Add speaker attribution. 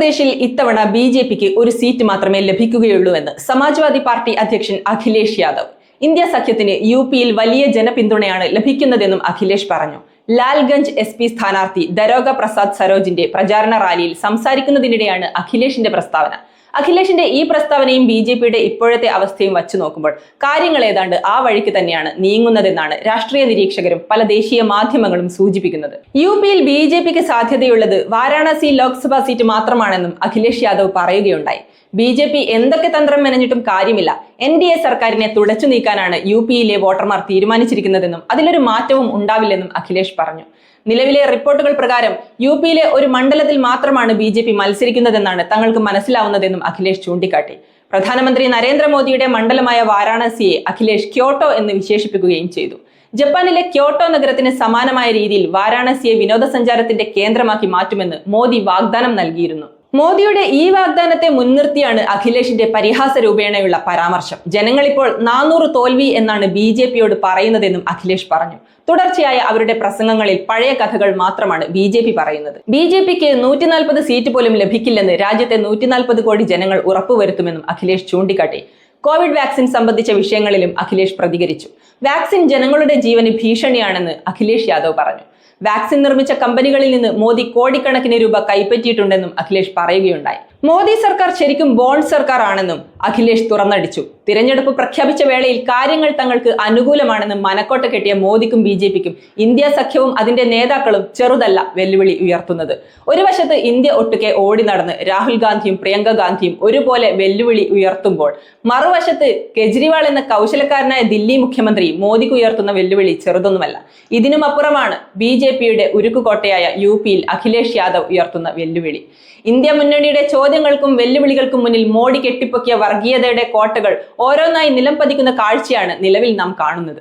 Speaker 1: ഉത്തർപ്രദേശിൽ ഇത്തവണ B J പിക്ക് ഒരു സീറ്റ് മാത്രമേ ലഭിക്കുകയുള്ളൂ എന്ന് സമാജ്വാദി പാർട്ടി അധ്യക്ഷൻ അഖിലേഷ് യാദവ്. ഇന്ത്യ സഖ്യത്തിന് യു പിയിൽ വലിയ ജനപിന്തുണയാണ് ലഭിക്കുന്നതെന്നും അഖിലേഷ് പറഞ്ഞു. ലാൽഗഞ്ച് എസ് പി സ്ഥാനാർത്ഥി ദരോഗ പ്രസാദ് സരോജിന്റെ പ്രചാരണ റാലിയിൽ സംസാരിക്കുന്നതിനിടെയാണ് അഖിലേഷിന്റെ പ്രസ്താവന. അഖിലേഷിന്റെ ഈ പ്രസ്താവനയും ബി ജെ പിയുടെ ഇപ്പോഴത്തെ അവസ്ഥയും വച്ചു നോക്കുമ്പോൾ കാര്യങ്ങൾ ഏതാണ്ട് ആ വഴിക്ക് തന്നെയാണ് നീങ്ങുന്നതെന്നാണ് രാഷ്ട്രീയ നിരീക്ഷകരും പല ദേശീയ മാധ്യമങ്ങളും സൂചിപ്പിക്കുന്നത്. യു പിയിൽ ബി ജെ പിക്ക് സാധ്യതയുള്ളത് വാരാണസി ലോക്സഭാ സീറ്റ് മാത്രമാണെന്നും അഖിലേഷ് യാദവ് പറയുകയുണ്ടായി. ബി ജെ പി എന്തൊക്കെ തന്ത്രം മെനഞ്ഞിട്ടും കാര്യമില്ല. എൻ ഡി എ സർക്കാരിനെ തുടച്ചു നീക്കാനാണ് യു പിയിലെ വോട്ടർമാർ തീരുമാനിച്ചിരിക്കുന്നതെന്നും അതിലൊരു മാറ്റവും ഉണ്ടാവില്ലെന്നും അഖിലേഷ് പറഞ്ഞു. നിലവിലെ റിപ്പോർട്ടുകൾ പ്രകാരം യു പിയിലെ ഒരു മണ്ഡലത്തിൽ മാത്രമാണ് ബി ജെ പി മത്സരിക്കുന്നതെന്നാണ് തങ്ങൾക്ക് മനസ്സിലാവുന്നതെന്നും അഖിലേഷ് ചൂണ്ടിക്കാട്ടി. പ്രധാനമന്ത്രി നരേന്ദ്രമോദിയുടെ മണ്ഡലമായ വാരാണസിയെ അഖിലേഷ് ക്യോട്ടോ എന്ന് വിശേഷിപ്പിക്കുകയും ചെയ്തു. ജപ്പാനിലെ ക്യോട്ടോ നഗരത്തിന് സമാനമായ രീതിയിൽ വാരാണസിയെ വിനോദസഞ്ചാരത്തിന്റെ കേന്ദ്രമാക്കി മാറ്റുമെന്ന് മോദി വാഗ്ദാനം നൽകിയിരുന്നു. മോദിയുടെ ഈ വാഗ്ദാനത്തെ മുൻനിർത്തിയാണ് അഖിലേഷിന്റെ പരിഹാസ രൂപേണയുള്ള പരാമർശം. ജനങ്ങളിപ്പോൾ നാനൂറ് തോൽവി എന്നാണ് ബി ജെ പിയോട് പറയുന്നതെന്നും അഖിലേഷ് പറഞ്ഞു. തുടർച്ചയായ അവരുടെ പ്രസംഗങ്ങളിൽ പഴയ കഥകൾ മാത്രമാണ് ബി ജെ പി പറയുന്നത്. ബി ജെ പിക്ക് നൂറ്റി നാൽപ്പത് സീറ്റ് പോലും ലഭിക്കില്ലെന്ന് രാജ്യത്തെ നൂറ്റി നാൽപ്പത് കോടി ജനങ്ങൾ ഉറപ്പുവരുത്തുമെന്നും അഖിലേഷ് ചൂണ്ടിക്കാട്ടി. കോവിഡ് വാക്സിൻ സംബന്ധിച്ച വിഷയങ്ങളിലും അഖിലേഷ് പ്രതികരിച്ചു. വാക്സിൻ ജനങ്ങളുടെ ജീവന് ഭീഷണിയാണെന്ന് അഖിലേഷ് യാദവ് പറഞ്ഞു. വാക്സിൻ നിർമ്മിച്ച കമ്പനികളിൽ നിന്ന് മോദി കോടിക്കണക്കിന് രൂപ കൈപ്പറ്റിയിട്ടുണ്ടെന്നും അഖിലേഷ് പറയുകയുണ്ടായി. മോദി സർക്കാർ ശരിക്കും ബോണ്ട് സർക്കാർ ആണെന്നും അഖിലേഷ് തുറന്നടിച്ചു. തിരഞ്ഞെടുപ്പ് പ്രഖ്യാപിച്ച വേളയിൽ കാര്യങ്ങൾ തങ്ങൾക്ക് അനുകൂലമാണെന്നും മനക്കോട്ട കെട്ടിയ മോദിക്കും ബി ജെ പിക്കും ഇന്ത്യ സഖ്യവും അതിന്റെ നേതാക്കളും ചെറുതല്ല വെല്ലുവിളി ഉയർത്തുന്നത്. ഒരു വശത്ത് ഇന്ത്യ ഒട്ടുക്കെ ഓടി നടന്ന് രാഹുൽ ഗാന്ധിയും പ്രിയങ്ക ഗാന്ധിയും ഒരുപോലെ വെല്ലുവിളി ഉയർത്തുമ്പോൾ മറുവശത്ത് കെജ്രിവാൾ എന്ന കൗശലക്കാരനായ ദില്ലി മുഖ്യമന്ത്രി മോദിക്ക് ഉയർത്തുന്ന വെല്ലുവിളി ചെറുതൊന്നുമല്ല. ഇതിനുമപ്പുറമാണ് ബി ജെ പിയുടെ ഉരുക്കുകോട്ടയായ യു പിയിൽ അഖിലേഷ് യാദവ് ഉയർത്തുന്ന വെല്ലുവിളി. ഇന്ത്യ മുന്നണിയുടെ ചോദ്യങ്ങൾക്കും വെല്ലുവിളികൾക്കും മുന്നിൽ മോഡി കെട്ടിപ്പൊക്കിയ വർഗീയതയുടെ കോട്ടകൾ ഓരോന്നായി നിലം പതിക്കുന്ന കാഴ്ചയാണ് നിലവിൽ നാം കാണുന്നത്.